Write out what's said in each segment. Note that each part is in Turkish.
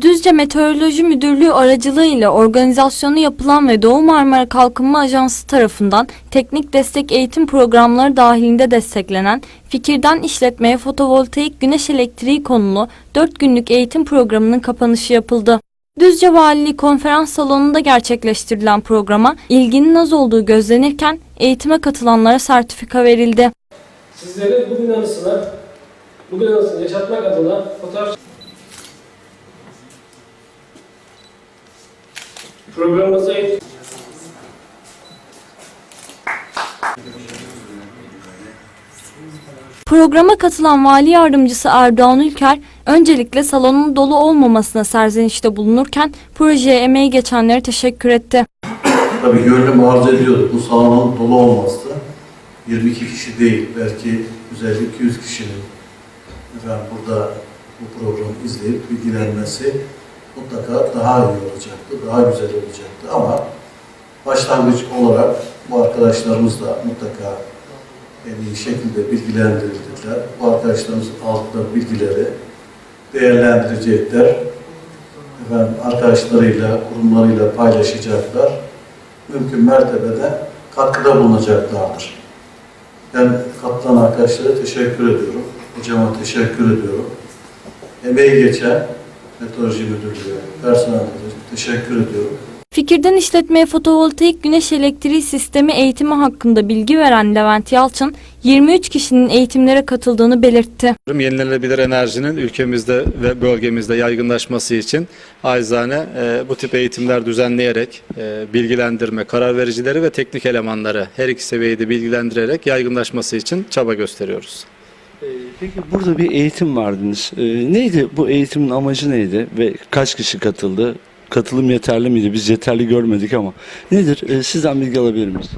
Düzce Meteoroloji Müdürlüğü aracılığıyla organizasyonu yapılan ve Doğu Marmara Kalkınma Ajansı tarafından teknik destek eğitim programları dahilinde desteklenen Fikirden İşletmeye Fotovoltaik Güneş Elektriği konulu 4 günlük eğitim programının kapanışı yapıldı. Düzce Valiliği Konferans Salonu'nda gerçekleştirilen programa ilginin az olduğu gözlenirken eğitime katılanlara sertifika verildi. Sizlere bugün anısına, bugün anısını yaşatmak adına fotoğraf programımıza Programa katılan Vali Yardımcısı Erdoğan Ülker, öncelikle salonun dolu olmamasına serzenişte bulunurken projeye emeği geçenlere teşekkür etti. Tabii gönlüm arz ediyordu bu salonun dolu olması. 22 kişi değil, belki 150-200 kişinin efendim burada bu programı izleyip bilgilenmesi mutlaka daha iyi olacaktı, daha güzel olacaktı. Ama başlangıç olarak bu arkadaşlarımız da mutlaka en iyi şekilde bilgilendirildiler. Bu arkadaşlarımızın aldıkları bilgileri değerlendirecekler. Efendim, arkadaşlarıyla, kurumlarıyla paylaşacaklar mümkün mertebede katkıda bulunacaklardır. Ben katılan arkadaşlara teşekkür ediyorum. Hocama teşekkür ediyorum. Emeği geçen Meteoroloji Müdürlüğü, personeline teşekkür ediyorum. Fikirden işletmeye fotovoltaik güneş elektriği sistemi eğitimi hakkında bilgi veren Levent Yalçın, 23 kişinin eğitimlere katıldığını belirtti. Yenilenebilir enerjinin ülkemizde ve bölgemizde yaygınlaşması için acizane e, bu tip eğitimler düzenleyerek e, bilgilendirme, karar vericileri ve teknik elemanları her iki seviyeyi de bilgilendirerek yaygınlaşması için çaba gösteriyoruz. Ee, Peki burada bir eğitim vardınız. Ee, neydi bu eğitimin amacı neydi ve kaç kişi katıldı? Katılım yeterli miydi? Biz yeterli görmedik ama nedir? Ee, sizden bilgi alabilir miyiz?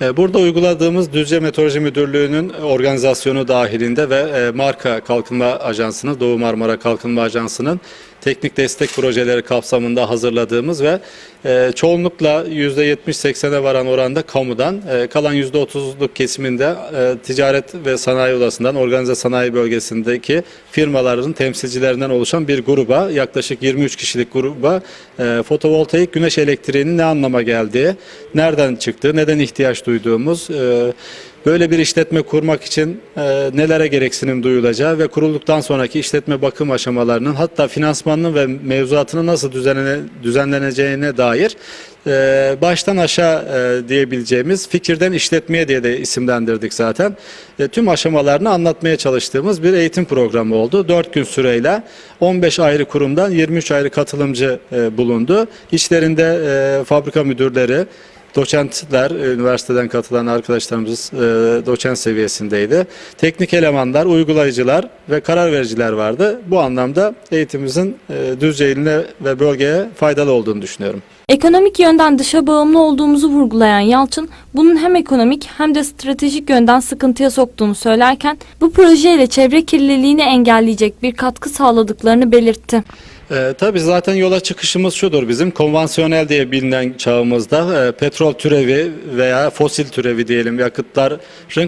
E, Burada uyguladığımız Düzce Meteoroloji Müdürlüğü'nün organizasyonu dahilinde ve e, Marka Kalkınma Ajansı'nın, Doğu Marmara Kalkınma Ajansı'nın teknik destek projeleri kapsamında hazırladığımız ve e, çoğunlukla %70-80'e varan oranda kamudan, e, kalan %30'luk kesiminde e, ticaret ve sanayi odasından, organize sanayi bölgesindeki firmaların temsilcilerinden oluşan bir gruba, yaklaşık 23 kişilik gruba e, fotovoltaik güneş elektriğinin ne anlama geldiği, nereden çıktığı, neden ihtiyaç duyduğumuz, e, böyle bir işletme kurmak için e, nelere gereksinim duyulacağı ve kurulduktan sonraki işletme bakım aşamalarının hatta finansmanının ve mevzuatının nasıl düzenlene, düzenleneceğine dair e, baştan aşağı e, diyebileceğimiz fikirden işletmeye diye de isimlendirdik zaten. E, tüm aşamalarını anlatmaya çalıştığımız bir eğitim programı oldu. 4 gün süreyle 15 ayrı kurumdan 23 ayrı katılımcı e, bulundu. İçlerinde e, fabrika müdürleri, Doçentler, üniversiteden katılan arkadaşlarımız e, doçent seviyesindeydi. Teknik elemanlar, uygulayıcılar ve karar vericiler vardı. Bu anlamda eğitimimizin e, Düzce iline ve bölgeye faydalı olduğunu düşünüyorum. Ekonomik yönden dışa bağımlı olduğumuzu vurgulayan Yalçın, bunun hem ekonomik hem de stratejik yönden sıkıntıya soktuğunu söylerken, bu projeyle çevre kirliliğini engelleyecek bir katkı sağladıklarını belirtti. Ee, tabii zaten yola çıkışımız şudur bizim konvansiyonel diye bilinen çağımızda e, petrol türevi veya fosil türevi diyelim yakıtların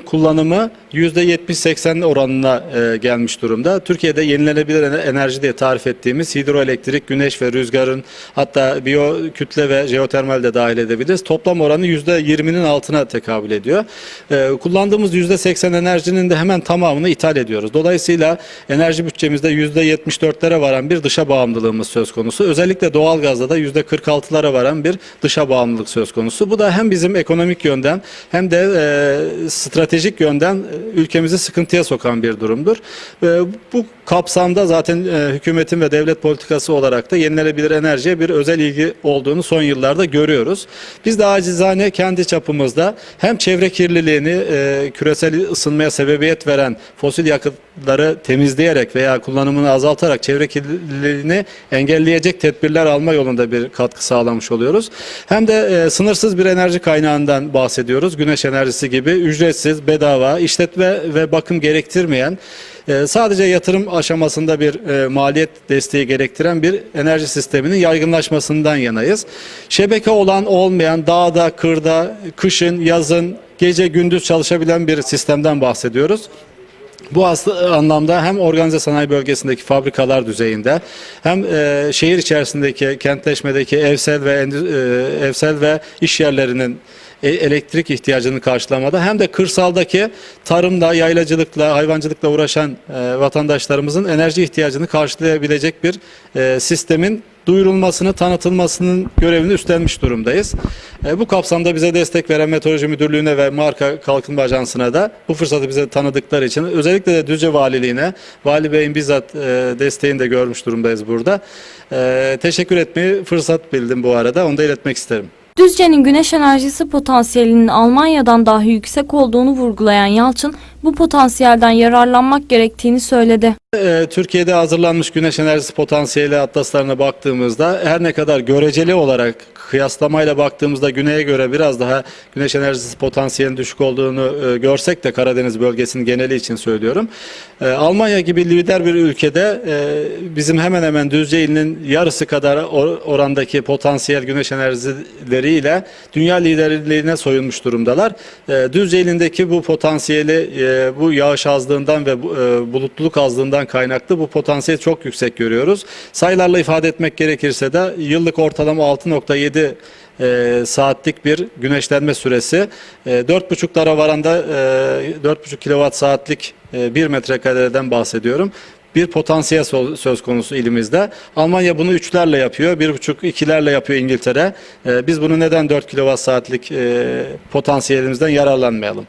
kullanımı %70-80 oranına e, gelmiş durumda. Türkiye'de yenilenebilir ener- enerji diye tarif ettiğimiz hidroelektrik, güneş ve rüzgarın hatta biyo kütle ve jeotermal de dahil edebiliriz. Toplam oranı %20'nin altına tekabül ediyor. E, kullandığımız %80 enerjinin de hemen tamamını ithal ediyoruz. Dolayısıyla enerji bütçemizde %74'lere varan bir dışa bağımlılığımız söz konusu. Özellikle doğalgazda da %46'lara varan bir dışa bağımlılık söz konusu. Bu da hem bizim ekonomik yönden hem de e, stratejik yönden e, ülkemizi sıkıntıya sokan bir durumdur. E, bu kapsamda zaten e, hükümetin ve devlet politikası olarak da yenilenebilir enerjiye bir özel ilgi olduğunu son yıllarda görüyoruz. Biz de acizane kendi çapımızda hem çevre kirliliğini e, küresel ısınmaya sebebiyet veren fosil yakıtları temizleyerek veya kullanımını azaltarak çevre kirliliğini engelleyecek tedbirler alma yolunda bir katkı sağlamış oluyoruz. Hem de e, sınırsız bir enerji kaynağından bahsediyoruz. Güneş enerjisi gibi ücretsiz, bedava, işletme ve bakım gerektirmeyen e, sadece yatırım aşamasında bir e, maliyet desteği gerektiren bir enerji sisteminin yaygınlaşmasından yanayız. Şebeke olan olmayan dağda, kırda, kışın, yazın, gece gündüz çalışabilen bir sistemden bahsediyoruz. Bu aslı anlamda hem organize sanayi bölgesindeki fabrikalar düzeyinde hem e, şehir içerisindeki kentleşmedeki evsel ve e, evsel ve iş yerlerinin e, elektrik ihtiyacını karşılamada hem de kırsaldaki tarımla, yaylacılıkla, hayvancılıkla uğraşan e, vatandaşlarımızın enerji ihtiyacını karşılayabilecek bir e, sistemin duyurulmasını, tanıtılmasının görevini üstlenmiş durumdayız. E, bu kapsamda bize destek veren Meteoroloji Müdürlüğü'ne ve Marka Kalkınma Ajansı'na da bu fırsatı bize tanıdıkları için özellikle de Düzce Valiliğine, Vali Bey'in bizzat e, desteğini de görmüş durumdayız burada. E, teşekkür etmeyi fırsat bildim bu arada, onu da iletmek isterim. Düzce'nin güneş enerjisi potansiyelinin Almanya'dan dahi yüksek olduğunu vurgulayan Yalçın, bu potansiyelden yararlanmak gerektiğini söyledi. Ee, Türkiye'de hazırlanmış güneş enerjisi potansiyeli atlaslarına baktığımızda her ne kadar göreceli olarak kıyaslamayla baktığımızda güneye göre biraz daha güneş enerjisi potansiyelinin düşük olduğunu e, görsek de Karadeniz bölgesinin geneli için söylüyorum. E, Almanya gibi lider bir ülkede e, bizim hemen hemen Düzce ilinin yarısı kadar or- orandaki potansiyel güneş enerjileriyle dünya liderliğine soyunmuş durumdalar. E, Düzce ilindeki bu potansiyeli e, bu yağış azlığından ve e, bulutluluk azlığından kaynaklı bu potansiyeli çok yüksek görüyoruz. Sayılarla ifade etmek gerekirse de yıllık ortalama 6.7 e, saatlik bir güneşlenme süresi. E, 4.5'lara varanda e, 4.5 kilowatt saatlik e, 1 metrekareden bahsediyorum. Bir potansiyel söz konusu ilimizde. Almanya bunu üçlerle yapıyor. Bir buçuk, ikilerle yapıyor İngiltere. E, biz bunu neden 4 kilowatt saatlik e, potansiyelimizden yararlanmayalım?